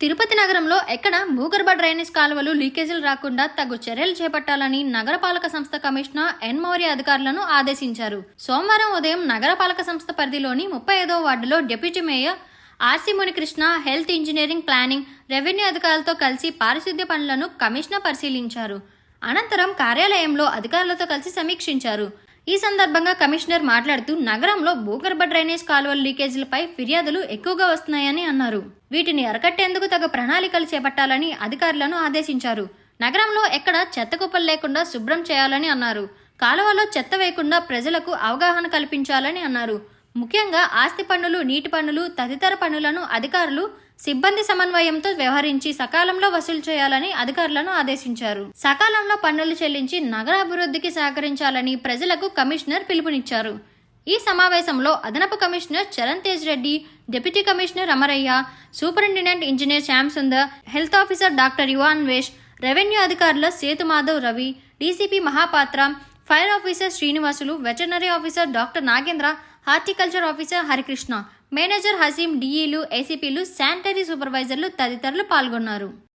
తిరుపతి నగరంలో ఎక్కడ భూగర్భ డ్రైనేజ్ కాలువలు లీకేజీలు రాకుండా తగు చర్యలు చేపట్టాలని నగరపాలక సంస్థ కమిషనర్ ఎన్ మౌర్య అధికారులను ఆదేశించారు. సోమవారం ఉదయం నగరపాలక సంస్థ పరిధిలోని ముప్పై ఐదో వార్డులో deputy mayor RC Munikrishna health engineering planning revenue అధికారులతో కలిసి పారిశుద్ధ్య పనులను కమిషనర్ పరిశీలించారు. అనంతరం కార్యాలయంలో అధికారులతో కలిసి సమీక్షించారు. ఈ సందర్భంగా కమిషనర్ మాట్లాడుతూ నగరంలో భూగర్భ డ్రైనేజ్ కాలువల లీకేజీలపై ఫిర్యాదులు ఎక్కువగా వస్తున్నాయని అన్నారు. వీటిని అరకట్టేందుకు తగ ప్రణాళికలు చేపట్టాలని అధికారులను ఆదేశించారు. నగరంలో ఎక్కడ చెత్త కుప్పలు లేకుండా శుభ్రం చేయాలని అన్నారు. కాలువలో చెత్త వేయకుండా ప్రజలకు అవగాహన కల్పించాలని అన్నారు. ముఖ్యంగా ఆస్తి పన్నులు నీటి పన్నులు తదితర పన్నులను అధికారులు సిబ్బంది సమన్వయంతో వ్యవహరించి సకాలంలో వసూలు చేయాలని అధికారులను ఆదేశించారు. సకాలంలో పన్నులు చెల్లించి నగర అభివృద్ధికి సహకరించాలని ప్రజలకు కమిషనర్ పిలుపునిచ్చారు. ఈ సమావేశంలో అదనపు commissioner Charan Tej Reddy deputy commissioner Amaraiah superintendent engineer Shyam Sundar health officer doctor yuan వేష్ రెవెన్యూ అధికారుల Sethu Madhav Ravi DCP Mahapatra fire officer Srinivasulu veterinary officer doctor Nagendra horticulture officer Harikrishna manager Haseem డిఈలు ఏసీపీలు sanitary సూపర్వైజర్లు తదితరులు పాల్గొన్నారు.